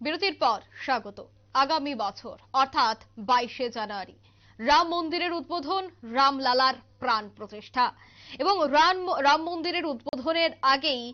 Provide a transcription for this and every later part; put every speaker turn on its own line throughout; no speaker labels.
বিরতির পর স্বাগত। আগামী বছর অর্থাৎ বাইশে জানুয়ারি। রাম মন্দিরের উদ্বোধন রামলালার প্রাণ প্রতিষ্ঠা। এবং রাম মন্দিরের উদ্বোধনের আগেই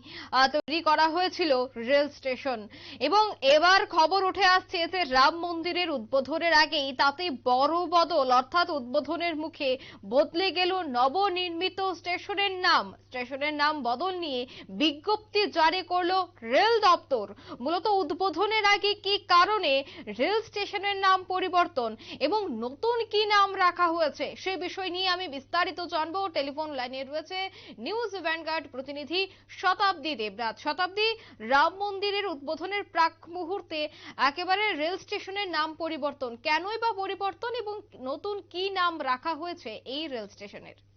তৈরি করা হয়েছিল রেল স্টেশন। এবং এবার খবর উঠে আসছে যে রাম মন্দিরের উদ্বোধনের আগেই তাতে বড় বদল, অর্থাৎ উদ্বোধনের মুখে বদলে গেল নবনির্মিত স্টেশনের নাম। স্টেশনের নাম বদল নিয়ে বিজ্ঞপ্তি জারি করল রেল দপ্তর। মূলত উদ্বোধনের আগে কি কারণে রেল স্টেশনের নাম পরিবর্তন এবং নতুন কি নাম রাখা হয়েছে, সে বিষয় নিয়ে আমি বিস্তারিত জানব। টেলিফোন লাইনে রয়েছে নিউজ ভ্যানগার্ড প্রতিনিধি শতাব্দী দেবরাজ শতাব্দী, রাম মন্দিরের উদ্বোধনের প্রাক মুহূর্তে একেবারে রেল স্টেশনের নাম পরিবর্তন। কেনই বা পরিবর্তন এবং নতুন কি নাম রাখা হয়েছে এই রেল স্টেশনের?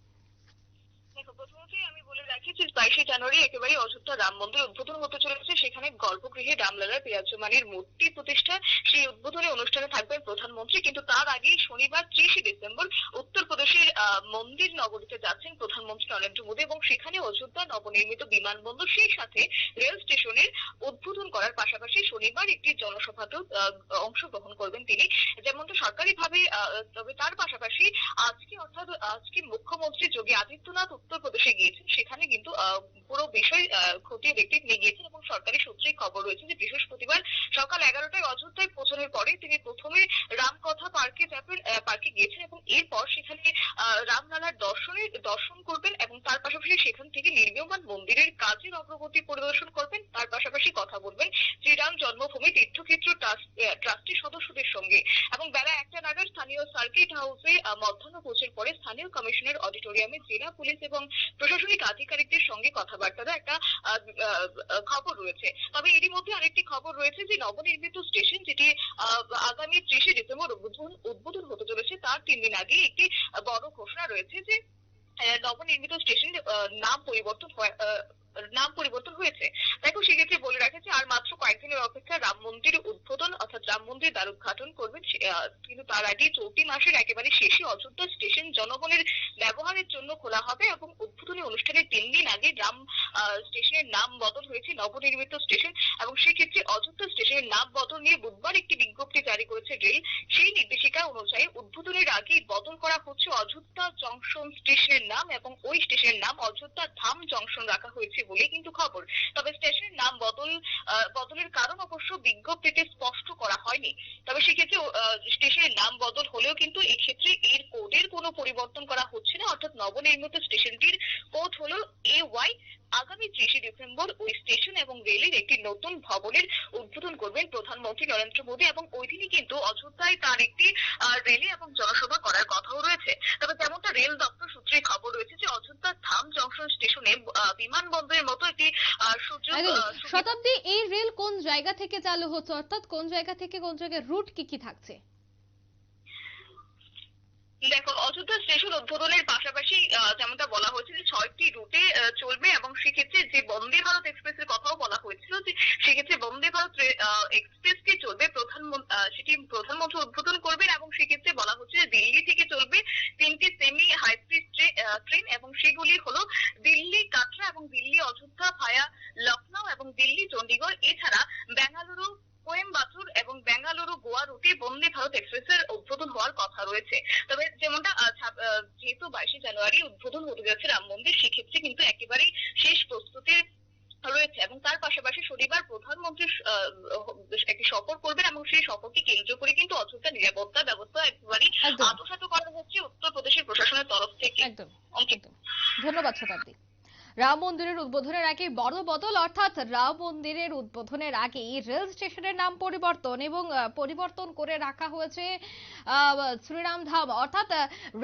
দেখো, প্রথমতই আমি বলে রাখি যে বাইশে জানুয়ারি একেবারে অযোধ্যা রাম মন্দির উদ্বোধন হতে চলেছে। সেখানে গর্ভগৃহে রামলালার বিরাজমানের মূর্তি প্রতিষ্ঠা সেই উদ্বোধনী অনুষ্ঠানে থাকবেন প্রধানমন্ত্রী। কিন্তু তার আগেই শনিবার ত্রিশে ডিসেম্বর উত্তরপ্রদেশের মন্দির নগরীতে যাচ্ছেন প্রধানমন্ত্রী নরেন্দ্র মোদী এবং সেখানে অযোধ্যা নবনির্মিত বিমানবন্দর সেই সাথে রেল স্টেশনের উদ্বোধন করার পাশাপাশি শনিবার একটি জনসভাতেও অংশগ্রহণ করবেন তিনি। যেমন যেমনটা সরকারিভাবে তবে তার পাশাপাশি আজকে অর্থাৎ আজকে মুখ্যমন্ত্রী যোগী আদিত্যনাথ উত্তরপ্রদেশে গিয়েছেন। সেখানে কিন্তু পুরো বিষয় খতিয়ে দেখতে নিয়ে গিয়েছেন এবং সরকারি সূত্রেই খবর রয়েছে যে বৃহস্পতিবার সকাল এগারোটায় অযোধ্যায় পৌঁছানোর পরে তিনি প্রথমে রামকথা পার্কে পার্কে গিয়েছেন এবং এরপর সেখানে রামলালার দর্শন করবেন এবং তার পাশাপাশি সেখান থেকে নির্মীয়মান মন্দিরের কাজের অগ্রগতি পরিদর্শন করবেন। তার পাশাপাশি কথা বলবেন, শ্রীরাম জন্মভূমি তীর্থক্ষেত্র ট্রাস্ট- সদস্যদের সঙ্গে। এবং বেলা একটা নাগাদ স্থানীয় সার্কিট হাউসে মধ্যাহ্ন পরে স্থানীয় কমিশনের অডিটোরিয়ামে জেলা পুলিশ এবং প্রশাসনিক আধিকারিকদের সঙ্গে কথাবার্তারও একটা খবর রয়েছে। তবে এরই মধ্যে আরেকটি খবর রয়েছে যে, নবনির্মিত স্টেশন যেটি আগামী ত্রিশে ডিসেম্বর উদ্বোধন হতে চলেছে, তার তিন দিন আগে একটি বড় ঘোষণা রয়েছে যে নবনির্মিত স্টেশন নাম পরিবর্তন নাম পরিবর্তন হয়েছে। দেখো, সেক্ষেত্রে বলে রাখেছে আর মাত্র কয়েকদিনের অপেক্ষা রাম মন্দির উদ্বোধন অর্থাৎ রাম মন্দির দ্বার উদ্ঘাটন করবেন কিন্তু তার আগে চলতি মাসের একেবারে শেষে অযোধ্যা স্টেশন জনগণের ব্যবহারের জন্য খোলা হবে এবং উদ্বোধনী অনুষ্ঠানের তিন দিন আগে রাম স্টেশনের নাম বদল হয়েছে, নবনির্মিত স্টেশন, এবং সেক্ষেত্রে অযোধ্যা স্টেশনের নাম বদল নিয়ে বুধবার একটি বিজ্ঞপ্তি জারি করেছে রেল। সেই নির্দেশিকা অনুযায়ী উদ্বোধনের আগেই বদল করা হচ্ছে অযোধ্যা জংশন স্টেশনের নাম, এবং ওই স্টেশনের নাম অযোধ্যা ধাম জংশন রাখা হয়েছে বলে কিন্তু খবর। তবে স্টেশনের নাম বদল বদলের কারণ অবশ্য বিজ্ঞপ্তিতে স্পষ্ট করা হয়নি। তবে সেক্ষেত্রে স্টেশনের নাম বদল হলেও কিন্তু এক্ষেত্রে এর কোডের কোনো পরিবর্তন করা হচ্ছে না। অর্থাৎ নবনির্মিত স্টেশনটির কোড হলো এ ওয়াই আগামী ত্রিশে ডিসেম্বর ওই স্টেশন এবং রেলের একটি নতুন ভবনের উদ্বোধন করবেন প্রধানমন্ত্রী নরেন্দ্র মোদী এবং ওই দিনই কিন্তু অযোধ্যায় তার একটি আহ, এবং জনসভা করার কথাও রয়েছে। তবে যেমনটা রেল দপ্তর সূত্রে খবর রয়েছে যে অযোধ্যার ধাম জংশন স্টেশনে বিমানবন্দরের মতো একটি সুযোগ
শতাব্দী এই রেল কোন জায়গা থেকে চালু হচ্ছে? অর্থাৎ কোন জায়গা থেকে কোন জায়গায় রুট কি কি থাকছে?
দেখো অযোধ্যা স্টেশন উদ্বোধনের পাশাপাশি যেমনটা বলা হয়েছে যে ছয়টি রুটে চলবে এবং সেক্ষেত্রে যে বন্দে ভারত এক্সপ্রেসের কথাও বলা হয়েছিল যে সেক্ষেত্রে বন্দে ভারত এক্সপ্রেস কে চলবে প্রধানমন্ত্রী সেটি প্রধানমন্ত্রী উদ্বোধন করবেন এবং সেক্ষেত্রে বলা হচ্ছে যে দিল্লি থেকে চলবে তিনটি সেমি হাই স্পিড ট্রেন এবং সেগুলি হলো দিল্লি কাটরা এবং দিল্লি অযোধ্যা ভায়া লখনৌ এবং দিল্লি চণ্ডীগড় এছাড়া বেঙ্গালুরু কোয়েম্বাটুর এবং বেঙ্গালুরু গোয়া রুটে বন্দে ভারত এক্সপ্রেসের উদ্বোধন হওয়ার কথা রয়েছে। তবে যেমনটা যেহেতু বাইশে জানুয়ারি উদ্বোধন হতে যাচ্ছে রাম মন্দির সেক্ষেত্রে কিন্তু একেবারেই শেষ প্রস্তুতির রয়েছে এবং তার পাশাপাশি শনিবার প্রধানমন্ত্রী একটি সফর করবেন এবং সেই সফরকে কেন্দ্র করে কিন্তু অযোধ্যা নিরাপত্তা ব্যবস্থা একেবারেই। আত্মসাত করা হচ্ছে উত্তরপ্রদেশের প্রশাসনের তরফ থেকে।
একদম। একদম। ধন্যবাদ শতাব্দী। রাম মন্দিরের উদ্বোধনের আগে বড় বদল অর্থাৎ রাম মন্দিরের উদ্বোধনের আগেই রেল স্টেশনের নাম পরিবর্তন এবং পরিবর্তন করে রাখা হয়েছে শ্রীরাম ধাম। অর্থাৎ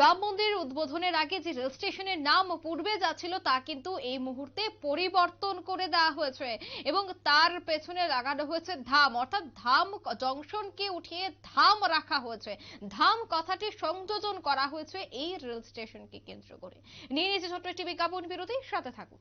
রাম মন্দির উদ্বোধনের আগে যে রেল স্টেশনের নাম পূর্বে যাচ্ছিল তা কিন্তু এই মুহূর্তে পরিবর্তন করে দেওয়া হয়েছে এবং তার পেছনে লাগানো হয়েছে ধাম। অর্থাৎ ধাম জংশনকে উঠিয়ে ধাম রাখা হয়েছে। ধাম কথাটি সংযোজন করা হয়েছে এই রেল স্টেশনকে কেন্দ্র করে। নিয়ে নিয়েছে ছোট্ট একটি বিজ্ঞাপন বিরতি, সাথে থাকুন।